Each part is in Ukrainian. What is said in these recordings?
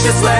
Добре числе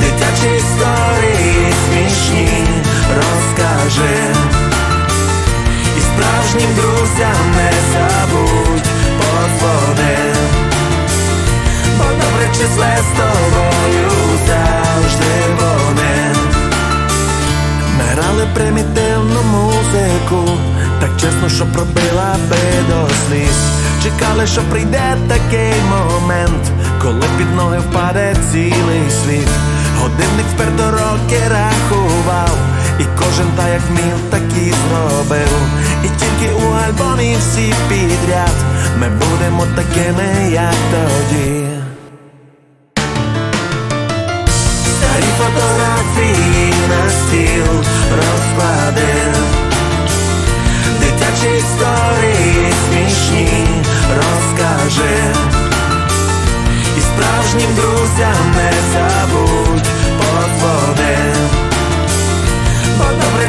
Дитячі історії смішні розкаже. І справжнім друзям не забудь подзвони. Бо добре числе з тобою завжди вони. Грали примітивну музику, так чесно, що пробила би до сліз. Чекали, що прийде такий момент, Годинник до роки рахував, і кожен та як міг, так і зробив. І тільки у альбомі всі підряд Ми будемо такими, як тоді Старі фотографії на стіл розкладем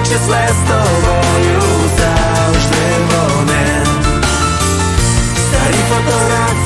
числе з тобою завжди вони Старі фотографії